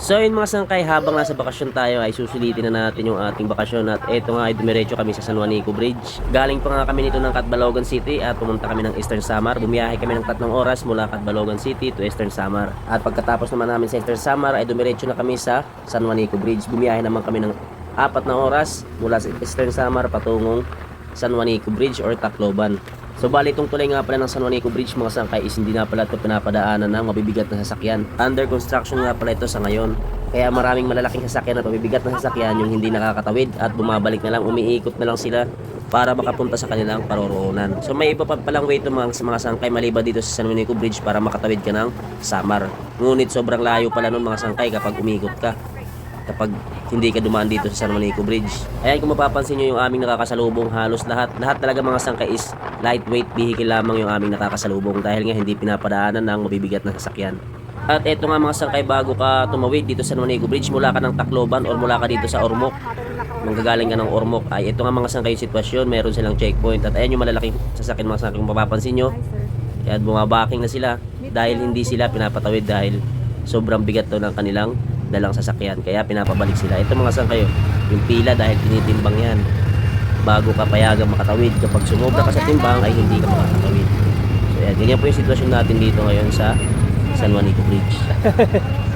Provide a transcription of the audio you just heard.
So yun mga sangkay, habang nasa bakasyon tayo ay susulitin na natin yung ating bakasyon at eto nga ay dumiretso kami sa San Juanico Bridge. Galing pa nga kami nito ng Catbalogan City at pumunta kami ng Eastern Samar. Bumiyahe kami ng tatlong oras mula Catbalogan City to Eastern Samar. At pagkatapos naman namin sa Eastern Samar ay dumiretso na kami sa San Juanico Bridge. Bumiyahe naman kami ng apat na oras mula sa Eastern Samar patungong San Juanico Bridge or Tacloban. So bali itong tulay nga pala ng San Juanico Bridge mga sangkay is hindi na pala ito pinapadaanan ng mabibigat na sasakyan. Under construction nga pala ito sa ngayon. Kaya maraming malalaking sasakyan at mabibigat na sasakyan yung hindi nakakatawid at bumabalik na lang, umiikot na lang sila para makapunta sa kanilang paroroonan. So may iba pa palang way ito mga, mga sangkay maliban dito sa San Juanico Bridge para makatawid ka ng Samar. Ngunit sobrang layo pala nun mga sangkay kapag umikot ka kapag hindi ka dumaan dito sa San Juanico Bridge. Ayan kung mapapansin nyo yung aming nakakasalubong halos lahat, lahat talaga mga sangkay is lightweight vehicle lamang yung aming nakakasalubong dahil nga hindi pinapadaanan ng mabibigat na sasakyan. At eto nga mga sangkay bago ka tumawid dito sa San Juanico Bridge mula ka ng Tacloban or mula ka dito sa Ormoc manggagaling ka ng Ormoc ay ito nga mga sangkay yung sitwasyon meron silang checkpoint at ayan yung malalaking sasakyan mga sangkay kung mapapansin nyo kaya bumabaking na sila dahil hindi sila pinapatawid dahil sobrang bigat daw ng kanilang dalang sasakyan. Kaya pinapabalik sila. Ito mga sangkay, oh, yung pila dahil tinitimbang yan. Bago ka payagang makatawid. Kapag sumobra ka sa timbang ay hindi ka makakatawid. So yan, ganyan po yung sitwasyon natin dito ngayon sa San Juanico Bridge.